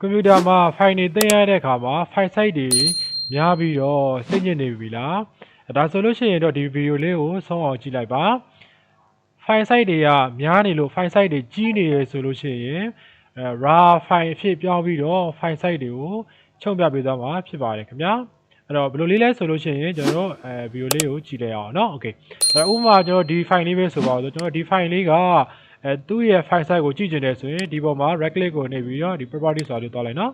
ကွန်ပျူတာမှာ file တွေသိမ်းရတဲ့အခါမှာ file size တွေများပြီးတော့စိတ်ညစ်နေပြီလားအဲဒါဆိုလို့ရှိရင်တော့ဒီဗီဒီယိုလေးကိုဆုံးအောင်ကြည့်လိုက်ပါ file size တွေကများနေလို့ file size တွေကြီးနေရဆိုလို့ရှိရင်အဲ raw file အဖြစ်ပြောင်းပြီးတော့ file size တွေကိုချုပ်ပြပေးသွားမှာဖြစ်ပါတယ်ခင်ဗျာအဲ့တော့ဘယ်လိုလေးလဲဆိုလို့ရှိရင်ကျွန်တော်တို့အဲဗီဒီယိုလေးကိုကြည့်လိုက်အောင်เนาะโอเคအဲ့တော့ဥပမာကျွန်တော်ဒီ file လေးပဲဆိုပါတော့ကျွန်တော်ဒီ file လေးက အဲသူ့ရဲ့ file size ကိုကြည့်ကျင်တယ်ဆိုရင်ဒီပေါ်မှာ right click ကိုနေပြီးတော့ဒီ property ဆိုတာလေးသွားလိုက်နော်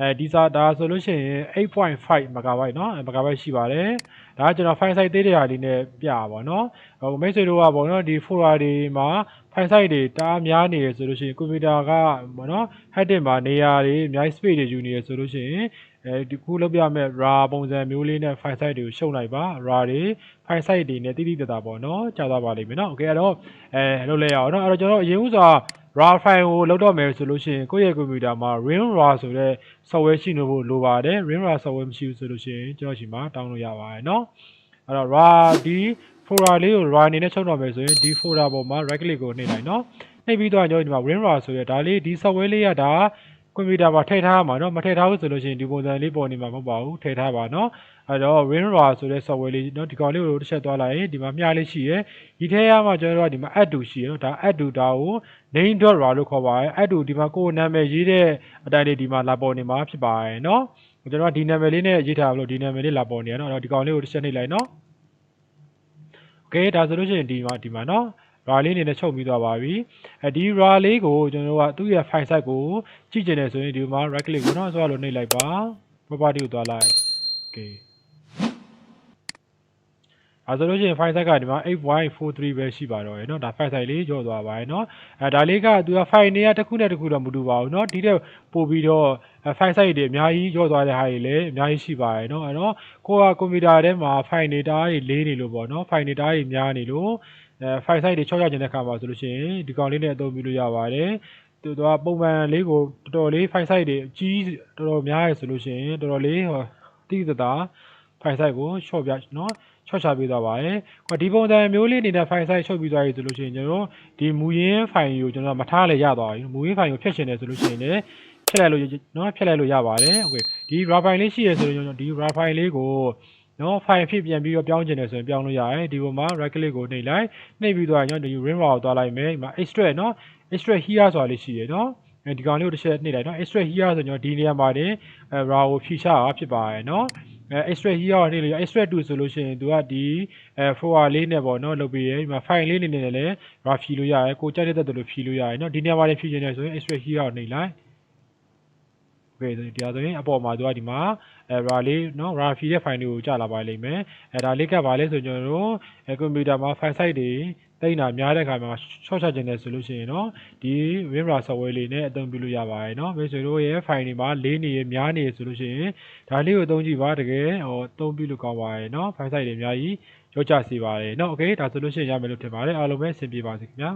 အဲဒီစာဒါဆိုလို့ရှိရင်8.5 megabyte เนาะ megabyte ရှိပါတယ်ဒါကကျွန်တော် file size သေးတဲ့ဟာလေးနဲ့ပြပါเนาะဟိုမိတ်ဆွေတို့ကပေါ့เนาะဒီ folder တွေမှာ file size တွေတအားများနေရဆိုလို့ရှိရင်ကွန်ပျူတာကပေါ့เนาะ heading မှာနေရာတွေအများကြီး space တွေယူနေရဆိုလို့ရှိရင်အဲဒီခုလောက်ပြမဲ့ raw ပုံစံမျိုးလေးနဲ့ file size တွေကိုရှုပ်လိုက်ပါ raw တွေ file size တွေနဲ့တိတိတတ်တာပေါ့เนาะကြာသွားပါလိမ့်မယ်เนาะโอเคအဲ့တော့အဲလုပ်လဲရအောင်เนาะအဲ့တော့ကျွန်တော်အရင်ဦးစွာ raw file ကိုလောက်တော့မယ်ဆိုလို့ရှိရင်ကိုယ့်ရဲ့ကွန်ပျူတာမှာ rin raw ဆိုတဲ့ software ရှိနေဖို့လိုပါတယ် rin raw software မရှိဘူးဆိုလို့ရှိရင်ကျွန်တော်ရှိမှာတောင်းလို့ရပါတယ်เนาะအဲ့တော့ raw ဒီ folder လေးကို raw အနေနဲ့ချုပ်တော့မယ်ဆိုရင်ဒီ folder ပေါ်မှာ right click ကိုနှိပ်လိုက်เนาะနှိပ်ပြီးတော့ကျွန်တော်ဒီမှာ rin raw ဆိုရဒါလေးဒီ software လေးကဒါ ကွန်ပျူတာမှာထည့်ထားမှာเนาะမထည့်ထားဘူးဆိုလို့ရှိရင်ဒီပုံစံလေးပေါ်နေမှာမဟုတ်ပါဘူးထည့်ထားပါเนาะအဲ့တော့ WinRAR ဆိုတဲ့ software လေးเนาะဒီကောင်လေးကိုတစ်ချက်သွားလိုက်ရင်ဒီမှာမျှလေးရှိရယ်ဒီထဲရမှာကျွန်တော်တို့ကဒီမှာ add to ရှိရယ်เนาะဒါ add to ဒါကို name.raw လို့ခေါ်ပါတယ် add to ဒီမှာကိုယ်နာမည်ရေးတဲ့အတိုင်းလေးဒီမှာလာပေါ်နေမှာဖြစ်ပါတယ်เนาะကျွန်တော်ကဒီနာမည်လေးနဲ့ရေးထားလို့ဒီနာမည်လေးလာပေါ်နေရเนาะအဲ့တော့ဒီကောင်လေးကိုတစ်ချက်နှိပ်လိုက်เนาะ โอเคဒါဆိုလို့ရှိရင်ဒီမှာဒီမှာเนาะ raw လေးအနေနဲ့ချုပ်ပြီးသွားပါပြီအဲဒီ raw လေးကိုကျွန်တော်တို့ကသူ့ရဲ့ file size ကိုကြည့်ကျင်တယ်ဆိုရင်ဒီမှာ right click ကိုเนาะဆိုတော့နှိပ်လိုက်ပါ property ကိုသွားလိုက်โอเคအဲဆိုလို့ရှိရင် file size ကဒီမှာ8.43ပဲရှိပါတော့ရယ်เนาะဒါ file size လေးကျော်သွားပါရယ်เนาะအဲဒါလေးကသူက file တွေကတစ်ခုနဲ့တစ်ခုတော့မတူပါဘူးเนาะဒီတဲ့ပို့ပြီးတော့ file size တွေအများကြီးကျော်သွားတဲ့ဟာတွေလည်းအများကြီးရှိပါရယ်เนาะအဲတော့ကိုကကွန်ပျူတာထဲမှာ file တွေတားတွေလေးနေလို့ပေါ့เนาะ file တွေတားတွေများနေလို့ အဲ file size တွေချော့ရခြင်းတဲ့အခါမှာဆိုလို့ရှိရင်ဒီကောင်လေးနဲ့အသုံးပြုလို့ရပါတယ်သူကပုံမှန်လေးကိုတော်တော်လေး file size တွေအကြီးတော်တော်များရယ်ဆိုလို့ရှိရင်တော်တော်လေးဟောတိတိတသာ file size ကိုချော့ပြเนาะချော့ချပေးသွားပါတယ်။ဟောဒီပုံစံမျိုးလေးနေတဲ့ file size ချုပ်ပြီးသွားပြီဆိုလို့ရှိရင်ကျွန်တော်ဒီမူရင်း file ကိုကျွန်တော်မထားလဲရသွားပြီ။မူရင်း file ကိုဖျက်ချင်တယ်ဆိုလို့ရှိရင်လည်းဖျက်လိုက်လို့เนาะဖျက်လိုက်လို့ရပါတယ်။ Okay ဒီ raw file လေးရှိရဆိုရင်ကျွန်တော်ဒီ raw file လေးကို နော် file ဖြစ်ပြန်ပြီးတော့ပြောင်းချင်တယ်ဆိုရင်ပြောင်းလို့ရတယ်ဒီပေါ်မှာ right click ကိုနှိပ်လိုက်နှိပ်ပြီးတော့ကျွန်တော်ဒီ rim raw ကိုသွားလိုက်မယ်ဒီမှာ extract နော် extract here ဆိုတာလေးရှိရနော်အဲဒီကောင်လေးကိုတစ်ချက်နှိပ်လိုက်နော် extract here ဆိုကျွန်တော်ဒီနေရာမှာတင်အဲ raw ကိုဖြီးချတာဖြစ်ပါတယ်နော်အဲ extract here ကိုနှိပ်လိုက် extract to ဆိုလို့ရှိရင်သူကဒီအဲ folder လေးနဲ့ပေါ့နော်လုပ်ပြီးရဒီမှာ file လေးနေနဲ့လည်း raw ဖြီးလို့ရတယ်ကိုကြိုက်တဲ့တက်တယ်လို့ဖြီးလို့ရတယ်နော်ဒီနေရာမှာလည်းဖြီးချင်တယ်ဆိုရင် extract here ကိုနှိပ်လိုက် โอเคဆိုရင်တရားဆိုရင်အပေါ်မှာသူကဒီမှာအဲ raw လေးနော် raw ဖြီးတဲ့ file လေးကိုကြာလာပါလိမ့်မယ်အဲဒါလေးကပါလဲဆိုကျွန်တော်တို့အဲကွန်ပျူတာမှာ file size တွေတိတ်တာများတဲ့ခါမှာ short ချခြင်းတယ်ဆိုလို့ရှိရင်เนาะဒီ WinRAR software လေးနဲ့အသုံးပြုလို့ရပါတယ်เนาะမိတ်ဆွေတို့ရဲ့ file တွေမှာလေးနေရများနေဆိုလို့ရှိရင်ဒါလေးကိုအသုံးကြည့်ပါတကယ်ဟောအသုံးပြုလို့ကောင်းပါတယ်เนาะ file size တွေအများကြီးရောကြစေပါတယ်เนาะ okay ဒါဆိုလို့ရှိရင်ရမယ်လို့ထင်ပါတယ်အားလုံးပဲအဆင်ပြေပါစေခင်ဗျာ